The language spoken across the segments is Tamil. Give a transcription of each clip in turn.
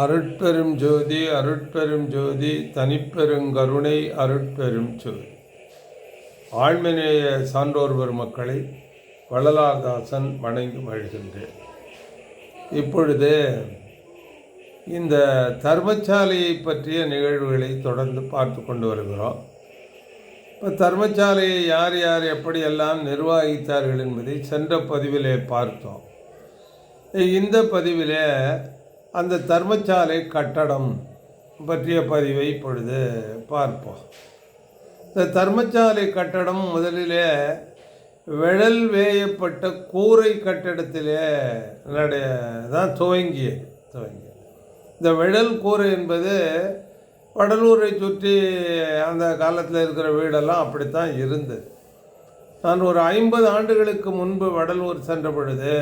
அருட்பெரும் ஜோதி அருட்பெரும் ஜோதி தனிப்பெருங்கருணை அருட்பெரும் ஜோதி. ஆழ்மநேய சான்றோர் பெருமக்களை வள்ளலாதாசன் வணங்கி மகிழ்கின்றேன். இப்பொழுது இந்த தர்மசாலையை பற்றிய நிகழ்வுகளை தொடர்ந்து பார்த்து கொண்டு வருகிறோம். இப்போ தர்மசாலையை யார் யார் எப்படியெல்லாம் நிர்வகித்தார்கள் என்பதை சென்ற பதிவிலே பார்த்தோம். இந்த பதிவிலே அந்த தர்மசாலை கட்டடம் பற்றிய பதிவை இப்பொழுது பார்ப்போம். இந்த தர்மசாலை கட்டடம் முதலிலே விழல் வேயப்பட்ட கூரை கட்டடத்திலே நடைய தான் துவங்கியது துவங்கியது. இந்த விழல் கூரை என்பது வடலூரை சுற்றி அந்த காலத்தில் இருக்கிற வீடெல்லாம் அப்படித்தான் இருந்தது. நான் ஒரு ஐம்பது ஆண்டுகளுக்கு முன்பு வடலூர் சென்ற பொழுது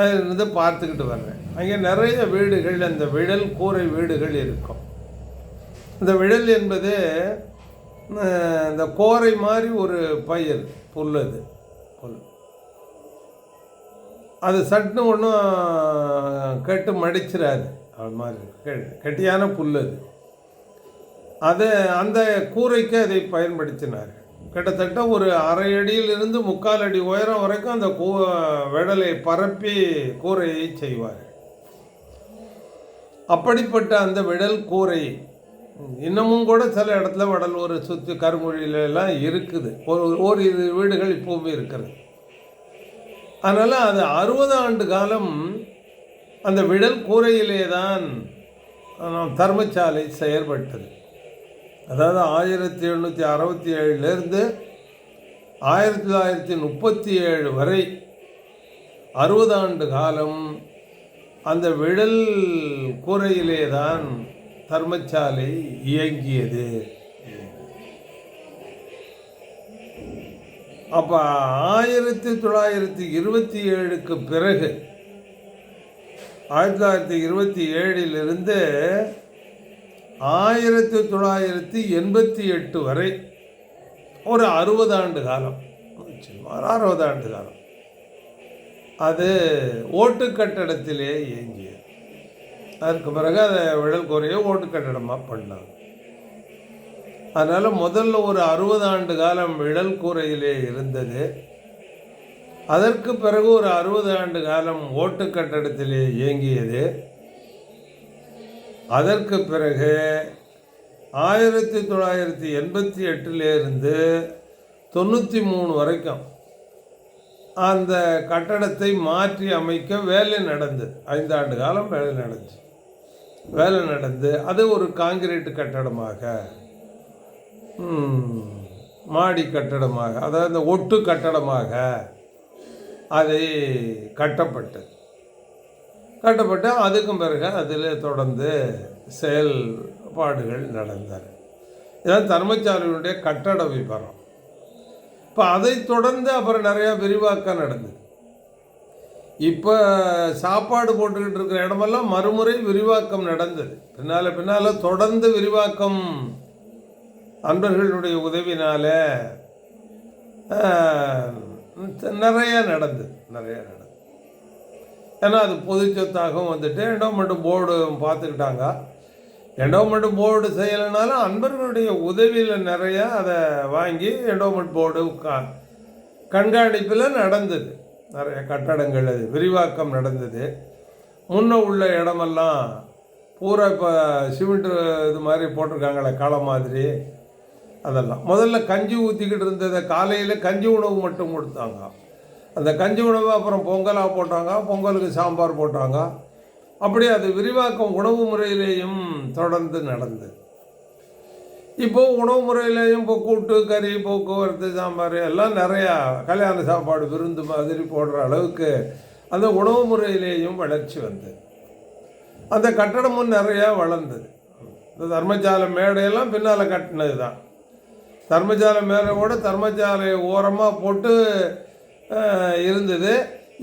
இருந்து பார்த்துக்கிட்டு வர்றேன். அங்கே நிறைய வீடுகள் அந்த விழல் கூரை வீடுகள் இருக்கும். இந்த விழல் என்பது இந்த கோரை மாதிரி ஒரு பயிர் புல்லது. புல். அது சட்டுன்னு ஒன்றும் கெட்டு மடிச்சிடாது அது மாதிரி கெட்டியான புல் அது அதை அந்த கூரைக்கு அதை பயன்படுத்தினார்கள். கிட்டத்தட்ட ஒரு அரை அடியிலிருந்து முக்கால் அடி உயரம் வரைக்கும் அந்த கூ விடலை பரப்பி கூரையை செய்வார். அப்படிப்பட்ட அந்த விடல் கூரை இன்னமும் கூட சில இடத்துல வடலூர் சுற்றி கருமொழியில இருக்குது. ஒரு ஓரிரு வீடுகள் இப்போவுமே இருக்கிறது. அதனால் அது அறுபது ஆண்டு காலம் அந்த விடல் கூரையிலே தான் தர்மசாலை செயற்பட்டது. அதாவது ஆயிரத்தி எழுநூற்றி அறுபத்தி ஏழுலேருந்து ஆயிரத்தி தொள்ளாயிரத்தி முப்பத்தி ஏழு வரை அறுபது ஆண்டு காலம் அந்த விழல் கூரையிலே தான் தர்மசாலை இயங்கியது. அப்போ ஆயிரத்தி தொள்ளாயிரத்தி இருபத்தி ஏழுக்கு பிறகு ஆயிரத்தி தொள்ளாயிரத்தி இருபத்தி ஏழிலிருந்து ஆயிரத்தி தொள்ளாயிரத்தி எண்பத்தி எட்டு வரை ஒரு அறுபது ஆண்டு காலம். சுமார் அறுபது ஆண்டு காலம். அது ஓட்டு கட்டடத்திலே இயங்கியது அதற்கு பிறகு அதை விழல் குறைய ஓட்டு கட்டடமாக பண்ணாங்க. அதனால் முதல்ல ஒரு அறுபது ஆண்டு காலம் விழல் கூரையிலே இருந்தது. அதற்கு பிறகு ஒரு அறுபது ஆண்டு காலம் ஓட்டு கட்டடத்திலே இயங்கியது அதற்கு பிறகு ஆயிரத்தி தொள்ளாயிரத்தி எண்பத்தி எட்டுலேருந்து தொண்ணூற்றி மூணு வரைக்கும் அந்த கட்டடத்தை மாற்றி அமைக்க வேலை நடந்தது ஐந்தாண்டு காலம் வேலை நடந்துச்சு வேலை நடந்து அது ஒரு காங்கிரீட் கட்டடமாக மாடி கட்டடமாக அதாவது இந்த ஒட்டு கட்டடமாக அதை கட்டப்பட்டது. கட்டப்பட்டு அதுக்கும் பிறகு அதில் தொடர்ந்து செயல்பாடுகள் நடந்தன இதான் தர்மசாலையுடைய கட்டட விபரம். இப்போ அதை தொடர்ந்து அப்புறம் நிறையா விரிவாக்கம் நடந்தது. இப்போ சாப்பாடு போட்டுக்கிட்டு இருக்கிற இடமெல்லாம் மறுமுறை விரிவாக்கம் நடந்தது. பின்னால் பின்னால் தொடர்ந்து விரிவாக்கம் அன்பர்களுடைய உதவினால் நிறையா நிறைய நடந்தது நிறைய நடந்தது. ஏன்னா அது பொது சொத்தாகவும் வந்துட்டு எண்டோமெண்ட் போர்டு பார்த்துக்கிட்டாங்க. எண்டோமெண்ட் போர்டு செய்யலைனாலும் அன்பர்களுடைய உதவியில் நிறைய அதை வாங்கி எண்டோமெண்ட் போர்டு கண்காணிப்பில் நடந்தது. நிறைய கட்டடங்கள் அது விரிவாக்கம் நடந்தது. முன்ன உள்ள இடமெல்லாம் பூரா இப்போ சிமெண்ட் இது மாதிரி போட்டிருக்காங்களே களை மாதிரி. அதெல்லாம். முதல்ல கஞ்சி ஊற்றிக்கிட்டு இருந்ததை காலையில் கஞ்சி உணவு மட்டும் கொடுத்தாங்க. அந்த கஞ்சி உணவு அப்புறம் பொங்கலாக போட்டாங்க பொங்கலுக்கு சாம்பார் போட்டாங்க. அப்படி அது விரிவாக்கம் உணவு முறையிலேயும் தொடர்ந்து நடந்தது இப்போது உணவு முறையிலேயும் இப்போ கூட்டு கறி போக்குவரத்து சாம்பார் எல்லாம் நிறையா கல்யாண சாப்பாடு விருந்து மாதிரி போடுற அளவுக்கு அந்த உணவு முறையிலேயும் வளர்ச்சி வந்தது அந்த கட்டடமும் நிறையா வளர்ந்தது இந்த தர்மசாலை மேடையெல்லாம் பின்னால் கட்டினது தான் தர்மசாலை மேடையோட தர்மசாலை ஓரமாக போட்டு இருந்தது.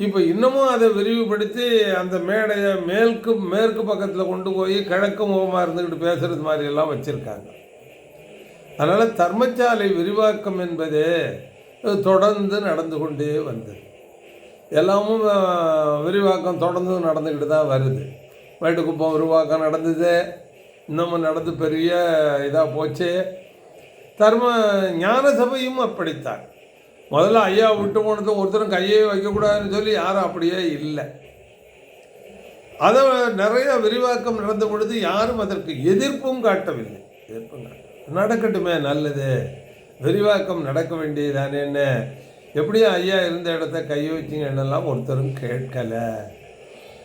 இப்போ இன்னமும் அதை விரிவுபடுத்தி அந்த மேடையை மேற்கு மேற்கு பக்கத்தில் கொண்டு போய் கிழக்கு முகமாக இருந்துக்கிட்டு பேசுகிறது மாதிரியெல்லாம் வச்சுருக்காங்க. அதனால் தர்மசாலை விரிவாக்கம் என்பது தொடர்ந்து நடந்து கொண்டே வந்தது. எல்லாமும் விரிவாக்கம் தொடர்ந்து நடந்துக்கிட்டு தான் வருது. மேட்டுக்குப்பம் விரிவாக்கம் நடந்தது. இன்னமும் நடந்து பெரிய இதாக போச்சு. தர்ம ஞான சபையும் அப்படித்தான். முதல்ல ஐயா விட்டு போனதும் ஒருத்தரும் கையே வைக்கக்கூடாதுன்னு சொல்லி யாரும் அப்படியே இல்லை. அதை நிறைய விரிவாக்கம் நடந்த பொழுது யாரும் அதற்கு எதிர்ப்பும் காட்டவில்லை. எதிர்ப்பும் நடக்கட்டுமே நல்லது. விரிவாக்கம் நடக்க வேண்டியதானேன்னு எப்படியும் ஐயா இருந்த இடத்த கை வச்சிங்கன்னெல்லாம் ஒருத்தரும் கேட்கலை.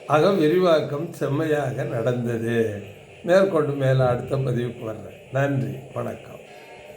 ஆக விரிவாக்கம் செம்மையாக நடந்தது. மேற்கொண்டு மேலே அடுத்த பதிவுக்கு வர்றேன். நன்றி. வணக்கம்.